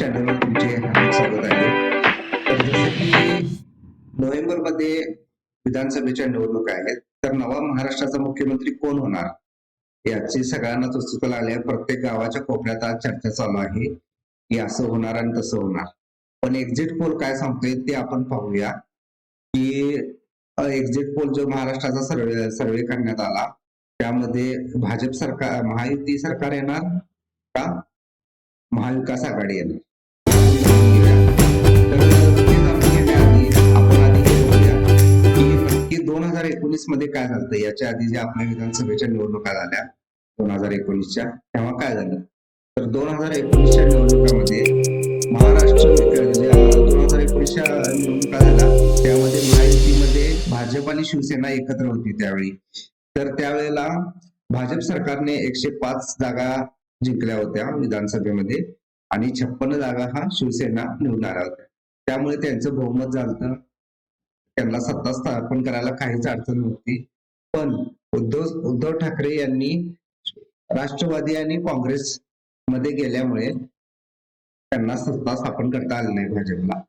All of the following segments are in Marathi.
चॅनलवर तुमचे हार्दिक स्वागत आहे. तर जसे की नोव्हेंबरमध्ये विधानसभेच्या निवडणुका आहेत तर नवा महाराष्ट्राचा मुख्यमंत्री कोण होणार? याची सगळ्यांनाच उत्सुकता आली आहे. प्रत्येक गावाच्या कोपऱ्यात आज चर्चा चालू आहे. की असं होणार आणि तसं होणार. पण एक्झिट पोल काय सांगतोय ते आपण पाहूया. की एक्झिट पोल जो महाराष्ट्राचा सर्वे सर्वे करण्यात आला त्यामध्ये भाजप सरकार महायुती सरकार येणार का? महाविकास आघाडी येणार? दोन हजार एकोणीसमध्ये काय झालं? याच्या आधी ज्या आपल्या विधानसभेच्या निवडणुका झाल्या दोन हजार एकोणीसच्या तेव्हा काय झालं? तर दोन हजार एकोणीसच्या निवडणुकामध्ये महाराष्ट्र दोन हजार एकोणीसच्या निवडणुका झाल्या त्यामध्ये महायुतीमध्ये भाजप आणि शिवसेना एकत्र होती त्यावेळी. तर त्यावेळेला भाजप सरकारने एकशे पाच जागा जिंकल्या होत्या विधानसभेमध्ये. आणि छप्पन जागा हा शिवसेना निवडून होत्या त्यामुळे त्यांचं बहुमत झालं त्यांना सत्ता स्थापन करायला काहीच अडचण नव्हती. पण उद्धव उद्धव ठाकरे यांनी राष्ट्रवादी आणि काँग्रेस मध्ये गेल्यामुळे त्यांना सत्ता स्थापन करता आली नाही भाजपला.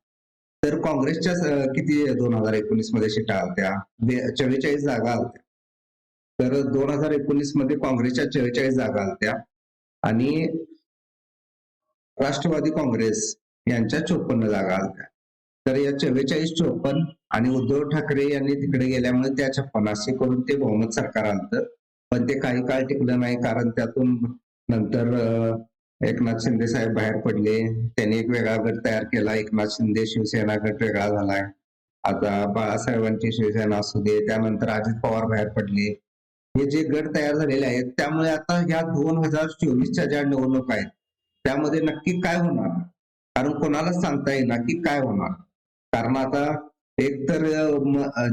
तर काँग्रेसच्या किती दोन हजार एकोणीसमध्ये शिटा आलत्या. चव्वेचाळीस जागा आलत्या. तर दोन हजार एकोणीसमध्ये काँग्रेसच्या चव्वेचाळीस जागा आलत्या. आणि राष्ट्रवादी काँग्रेस यांच्या चोपन्न जागा आल्या तर या चव्वेचाळीस चोपन्न आणि उद्धव ठाकरे यांनी तिकडे गेल्यामुळे त्या छप्पन्न असे करून ते बहुमत सरकार आणतं. पण ते काही काळ टिकलं नाही कारण त्यातून नंतर एकनाथ शिंदे साहेब बाहेर पडले. त्यांनी एक वेगळा गट तयार केला. एकनाथ शिंदे शिवसेना गट वेगळा झालाय आता बाळासाहेबांची शिवसेना असू दे त्यानंतर अजित पवार बाहेर पडले. हे जे गट तयार झालेले आहेत त्यामुळे आता ह्या दोन हजार चोवीसच्या ज्या निवडणुका आहेत त्यामध्ये नक्की काय होणार? कारण कोणालाच सांगता येणार की काय होणार? कारण आता एक तर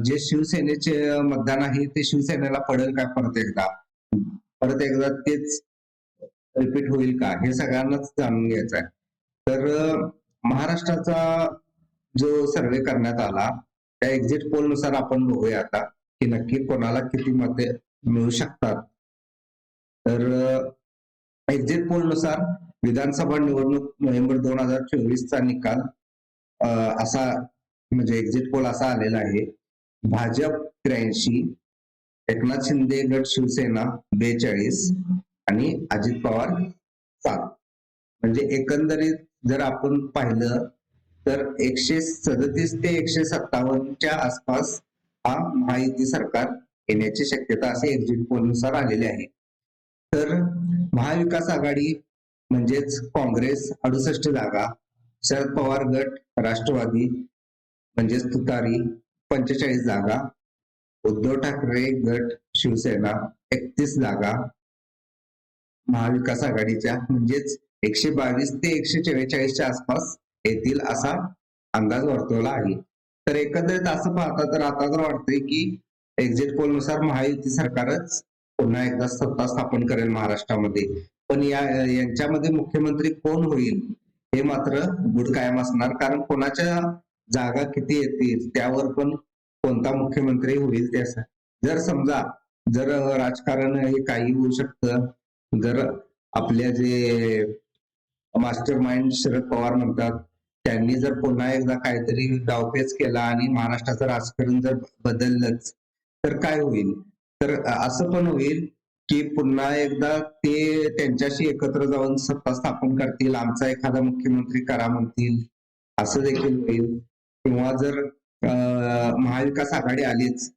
जे शिवसेनेचे मतदान आहे ते शिवसेनेला पडेल का परत एकदा? परत एकदा तेच रिपीट होईल का? हे सगळ्यांनाच जाणून घ्यायचं आहे. तर महाराष्ट्राचा जो सर्वे करण्यात आला त्या एक्झिट पोलनुसार आपण बघूया आता की नक्की कोणाला किती मते मिळू शकतात. तर एक्झिट पोलनुसार विधानसभा निवडणूक नोव्हेंबर दोन हजार चोवीसचा निकाल अं, असा म्हणजे एक्झिट पोल असा आलेला आहे. भाजप त्र्याऐंशी एकनाथ शिंदे गट शिवसेना बेचाळीस आणि अजित पवार सात. म्हणजे एकंदरीत जर आपण पाहिलं तर एकशे सदतीस ते एकशे सत्तावन्नच्या आसपास हा महायुती सरकार येण्याची शक्यता असे एक्झिट पोलनुसार आलेले आहे. तर महाविकास आघाडी म्हणजेच काँग्रेस अडुसष्ट जागा शरद पवार गट राष्ट्रवादी म्हणजेच तुतारी पंचेचाळीस जागा उद्धव ठाकरे गट शिवसेना एकतीस जागा महाविकास आघाडीच्या म्हणजेच एकशे बावीस ते एकशे चव्वेचाळीसच्या आसपास येतील असा अंदाज वर्तवला आहे. तर एकंदरीत असं पाहता तर आता तर वाटतंय की एक्झिट पोलनुसार महायुती सरकारच पुन्हा एकदा सत्ता स्थापन करेल महाराष्ट्रामध्ये. पण या यांच्यामध्ये मुख्यमंत्री कोण होईल हे मात्र गुड कायम असणार. कारण कोणाच्या जागा किती येतील त्यावर पण कोणता मुख्यमंत्री होईल त्याचा जर समजा जर राजकारण हे काही होऊ शकतं जर आपल्या जे मास्टर माइंड शरद पवार म्हणतात त्यांनी जर पुन्हा एकदा काहीतरी डावपेच केला आणि महाराष्ट्राचं राजकारण जर बदललंच तर काय होईल? तर असं पण होईल की पुन्हा एकदा ते त्यांच्याशी एकत्र जाऊन सत्ता स्थापन करतील आमचा एखादा मुख्यमंत्री करा म्हणतील असं देखील होईल. किंवा जर महाविकास आघाडी आलीच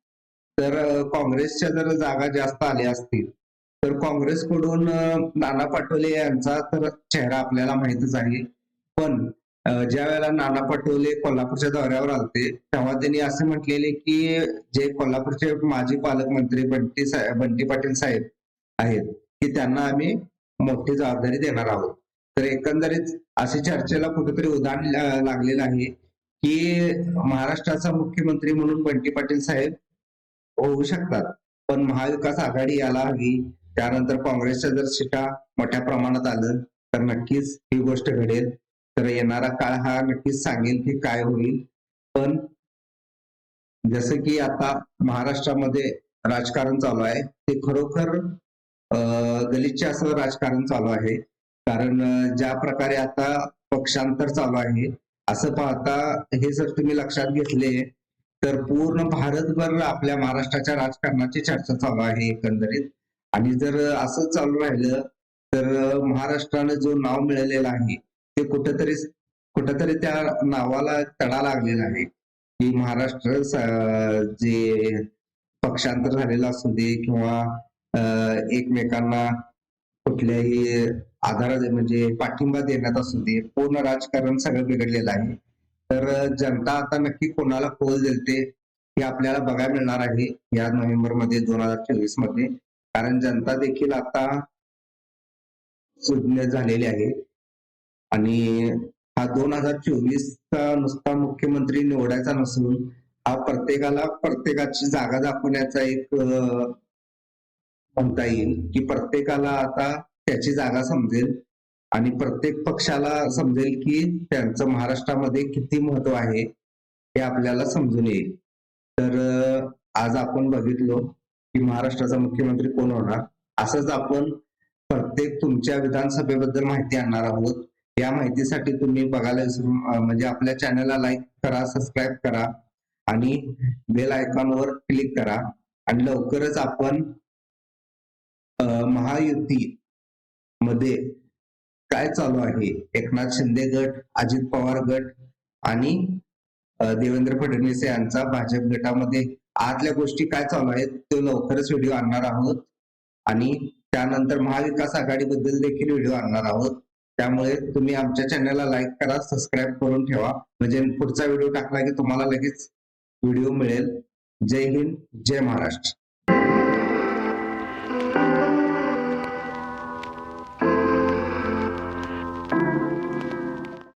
तर काँग्रेसच्या जर जागा जास्त आल्या असतील तर काँग्रेसकडून नाना पटोले यांचा तर चेहरा आपल्याला माहितच आहे. पण ज्या वेळेला नाना पटोले कोल्हापूरच्या दौऱ्यावर आलते तेव्हा त्यांनी असे म्हटलेले की जे कोल्हापूरचे माजी पालकमंत्री बंटी साहेब बंटी पाटील साहेब आहेत की त्यांना आम्ही मोठी जबाबदारी देणार आहोत. तर एकंदरीत अशी चर्चेला कुठेतरी उदाहरण लागलेलं आहे की महाराष्ट्राचा मुख्यमंत्री म्हणून बंटी पाटील साहेब होऊ शकतात पण महाविकास आघाडी याला हवी. त्यानंतर काँग्रेसच्या जर सीटा मोठ्या प्रमाणात आलं तर नक्कीच ही गोष्ट घडेल. तर येणारा काळ हा नक्कीच सांगेल की काय होईल. पण जसं की आता महाराष्ट्रामध्ये राजकारण चालू आहे ते खरोखर गलिच्छ असं राजकारण चालू आहे. कारण ज्या प्रकारे आता पक्षांतर चालू आहे असं पाहता हे जर तुम्ही लक्षात घेतले तर पूर्ण भारतभर आपल्या महाराष्ट्राच्या राजकारणाची चर्चा चालू आहे एकंदरीत. आणि जर असं चालू राहिलं तर महाराष्ट्रानं जो नाव मिळालेलं आहे ते कुठेतरी कुठेतरी त्या नावाला तडा लागलेला आहे. की महाराष्ट्र जे पक्षांतर झालेलं असू दे किंवा एकमेकांना कुठल्याही आधार म्हणजे पाठिंबा देण्यात असू दे पूर्ण राजकारण सगळं बिघडलेलं आहे. तर जनता आता नक्की कोणाला कोल देते हे आपल्याला बघायला मिळणार आहे या नोव्हेंबरमध्ये दोन हजार चोवीसमध्ये. कारण जनता देखील आता सुज्ञ झालेली आहे. आणि हा दोन हजार चोवीसचा नुसता मुख्यमंत्री निवडायचा नसून हा प्रत्येकाला प्रत्येकाची जागा दाखवण्याचा एक म्हणता येईल की प्रत्येकाला आता त्याची जागा समजेल आणि प्रत्येक पक्षाला समजेल की त्यांचं महाराष्ट्रामध्ये किती महत्त्व आहे हे आपल्याला समजून येईल. तर आज आपण बघितलो की महाराष्ट्राचा मुख्यमंत्री कोण होणार? असंच आपण प्रत्येक तुमच्या विधानसभेबद्दल माहिती आणणार आहोत. या माहितीसाठी तुम्ही बघायला विसरू म्हणजे आपल्या चॅनलला लाईक करा सबस्क्राईब करा आणि बेल आयकॉनवर क्लिक करा आणि लवकरच आपण महायुती मध्ये काय चालू आहे? एकनाथ शिंदे गट अजित पवार गट आणि देवेंद्र फडणवीस यांचा भाजप गटामध्ये आतल्या गोष्टी काय चालू आहेत ते लवकरच व्हिडिओ आणणार आहोत. आणि त्यानंतर महाविकास आघाडीबद्दल देखील व्हिडिओ आणणार आहोत. त्यामुळे तुम्ही आमच्या चॅनलला लाईक करा सबस्क्राईब करून ठेवा. म्हणजे पुढचा व्हिडिओ टाकला की तुम्हाला लगेच व्हिडिओ मिळेल. जय हिंद जय महाराष्ट्र.